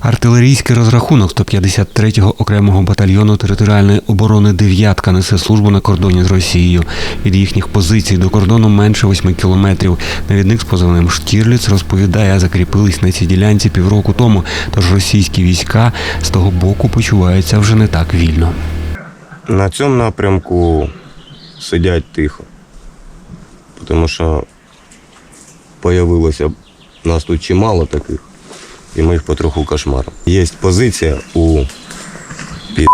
Артилерійський розрахунок 153-го окремого батальйону територіальної оборони «Дев'ятка» несе службу на кордоні з Росією. Від їхніх позицій до кордону менше 8 кілометрів. Навідник з позивним Штірліц розповідає, закріпились на цій ділянці півроку тому, тож російські війська з того боку почуваються вже не так вільно. На цьому напрямку сидять тихо. Тому що появилося нас тут чимало таких, і ми їх потроху кошмаримо. Є позиція у під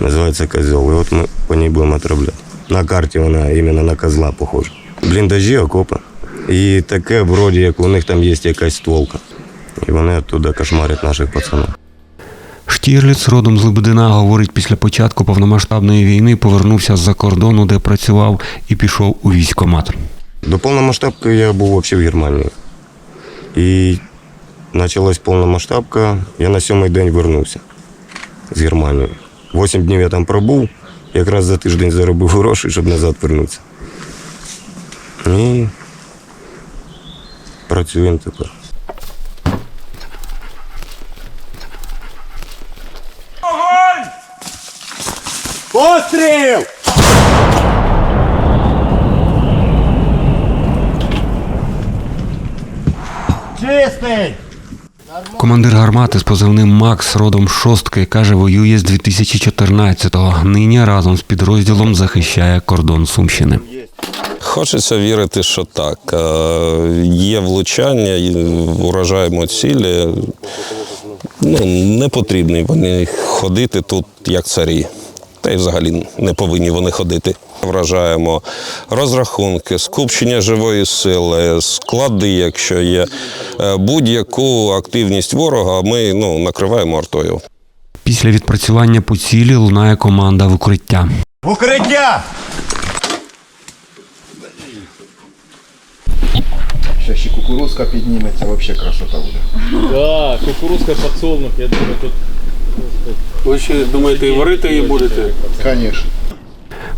називається козел. І от ми по ній будемо отробляти. На карті вона іменно на козла похожа. Бліндажі, окопи. І таке, вроді, як у них там є якась стволка. І вони оттуда кошмарять наших пацанів. Штірліц родом з Лебедина говорить, після початку повномасштабної війни повернувся з-за кордону, де працював, і пішов у військкомат. До повномасштабки я був взагалі в Германії. І почалась повномасштабка, я на сьомий день вернувся з Германії. Вісім днів я там пробув, якраз за тиждень заробив гроші, щоб назад вернутися. І працюємо тепер. Постріл! Командир гармати з позивним Макс родом шостки каже, воює з 2014-го. Нині разом з підрозділом захищає кордон Сумщини. Хочеться вірити, що так. Е, Є влучання, вражаємо цілі. Ну, не потрібні вони ходити тут як царі. Та й взагалі не повинні вони ходити. Вражаємо розрахунки, скупчення живої сили, склади, якщо є. Е, Будь-яку активність ворога ми ну, накриваємо артою. Після відпрацювання по цілі лунає команда в укриття. В укриття! Ще ще кукурузка підніметься, взагалі красота буде. Да, кукурузка, подсолнух, я думаю, тут Ви ще думаєте, і варити її будете? Звісно.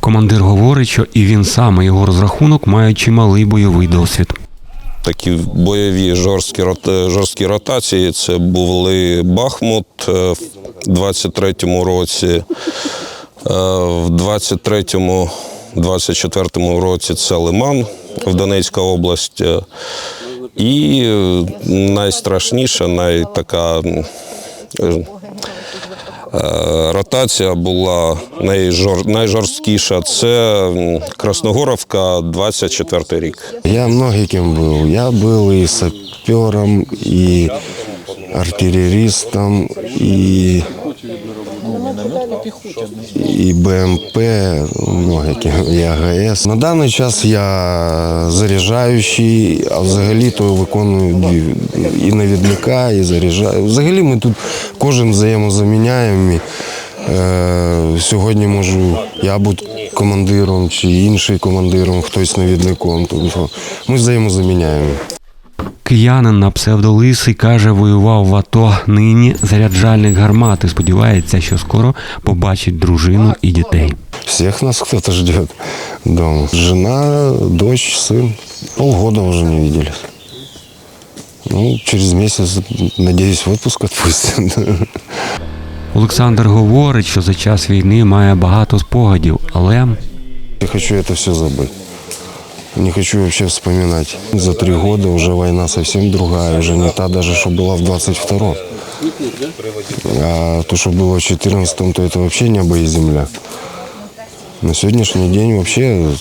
Командир говорить, що і він сам, і його розрахунок мають чималий бойовий досвід. такі бойові жорсткі, рот- жорсткі ротації. Це були Бахмут е, в 23-му році, е, в 23-му, 24-му році це Лиман в Донецька область. Е, І е, найстрашніша, найтака. Е, Ротація була найжор, найжорсткіша. Це Красногоровка, 24 рік. Я многим був. Я був і сапером, і артилерістом, и, и БМП, многим, и АГС. На даний час я заряджаючий, а взагалі то виконую і навідника, і заряджаю. Взагалі ми тут кожен взаємозаміняємо. Е, сьогодні можу я бути командиром чи інший командиром, хтось навідником. Тобто ми взаємозаміняємо. Киянин на псевдолисий каже, воював в АТО. Нині заряджальник гармати. Сподівається, що скоро побачить дружину і дітей. Всех нас кто-то ждет дома. Жена, дочь, сын. Полгода уже не виделись. Ну, через месяц, надеюсь, в отпуск отпустят. Олександр говорить, що за час війни має багато спогадів, але Я хочу это все забыть. Не хочу вообще вспоминать. За три года уже война совсем другая, уже не та даже, что была в 22-м. А то, что было в 14-м, то это вообще небо и земля. На сегодняшний день вообще,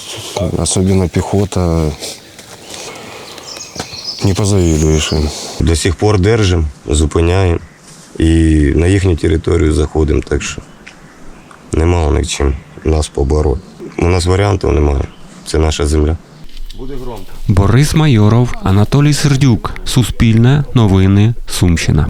особенно пехота, не позавидуешь им. До сих пор держимо, зупиняємо і на їхню територію заходимо, так що нема у них чим нас побороти. У нас варіантів немає. Це наша земля. Борис Майоров, Анатолій Сердюк, Суспільне, Новини, Сумщина.